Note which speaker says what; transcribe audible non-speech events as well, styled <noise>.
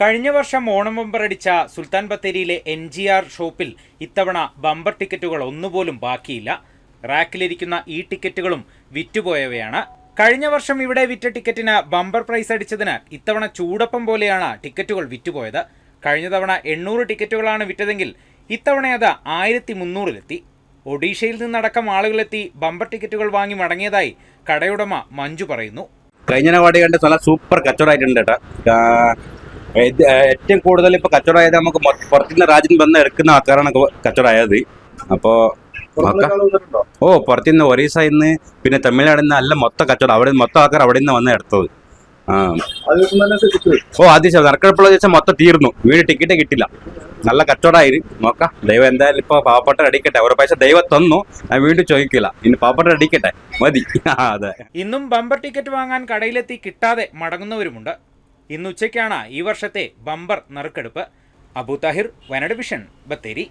Speaker 1: കഴിഞ്ഞ വർഷം ഓണം ബമ്പർ അടിച്ച സുൽത്താൻ ബത്തേരിയിലെ എൻ ജി ആർ ഷോപ്പിൽ ഇത്തവണ ബമ്പർ ടിക്കറ്റുകൾ ഒന്നുപോലും ബാക്കിയില്ല. റാക്കിലിരിക്കുന്ന ഈ ടിക്കറ്റുകളും വിറ്റുപോയവയാണ്. കഴിഞ്ഞ വർഷം ഇവിടെ വിറ്റ ടിക്കറ്റിന് ബമ്പർ പ്രൈസ് അടിച്ചതിനാൽ ഇത്തവണ ചൂടപ്പം പോലെയാണ് ടിക്കറ്റുകൾ വിറ്റുപോയത്. കഴിഞ്ഞ തവണ എണ്ണൂറ് ടിക്കറ്റുകളാണ് വിറ്റതെങ്കിൽ ഇത്തവണ അത് ആയിരത്തി മുന്നൂറിലെത്തി ഒഡീഷയിൽ നിന്നടക്കം ആളുകളെത്തി ബമ്പർ ടിക്കറ്റുകൾ വാങ്ങി മടങ്ങിയതായി കടയുടമ മഞ്ജു പറയുന്നു.
Speaker 2: കഴിഞ്ഞ വാടി കണ്ട് നല്ല സൂപ്പർ കച്ചവടമായിട്ടുണ്ട് കേട്ടോ. ഏറ്റവും കൂടുതൽ ഇപ്പോൾ കച്ചവടമായത് നമുക്ക് പുറത്തുള്ള പുറത്തുനിന്ന് രാജ്യത്ത് വന്ന് എടുക്കുന്ന ആൾക്കാരാണ് ഇപ്പൊ കച്ചവടമായത്. അപ്പോൾ ഓ പുറത്തുനിന്ന് ഒറീസ ഇന്ന് പിന്നെ തമിഴ്നാട് നിന്ന് നല്ല മൊത്തം കച്ചവടം അവിടെ മൊത്തം ആൾക്കാർ അവിടെ നിന്ന് വന്ന് എടുത്തത്. ഓ ആദ്യം നറുക്കെടുപ്പുള്ള ദിവസം മൊത്തം തീർന്നു. വീട് ടിക്കറ്റ് കിട്ടില്ല. നല്ല കച്ചവടമായി നോക്കാം. ദൈവം എന്തായാലും ഇപ്പോൾ പാവപ്പെട്ട അടിക്കട്ടെ. ഒരു പൈസ ദൈവം തന്നു. ഞാൻ വീണ്ടും ചോദിക്കില്ല. ഇനി പാവപ്പെട്ട അടിക്കട്ടെ. മതി. <laughs> അതെ.
Speaker 1: ഇന്നും ബമ്പർ ടിക്കറ്റ് വാങ്ങാൻ കടയിലെത്തി കിട്ടാതെ മടങ്ങുന്നവരുമുണ്ട്. ഇന്ന് ഉച്ചയ്ക്കാണ് ഈ വർഷത്തെ ബമ്പർ നറുക്കെടുപ്പ്. അബു താഹിർ വയനാട് വിഷൻ ബത്തേരി.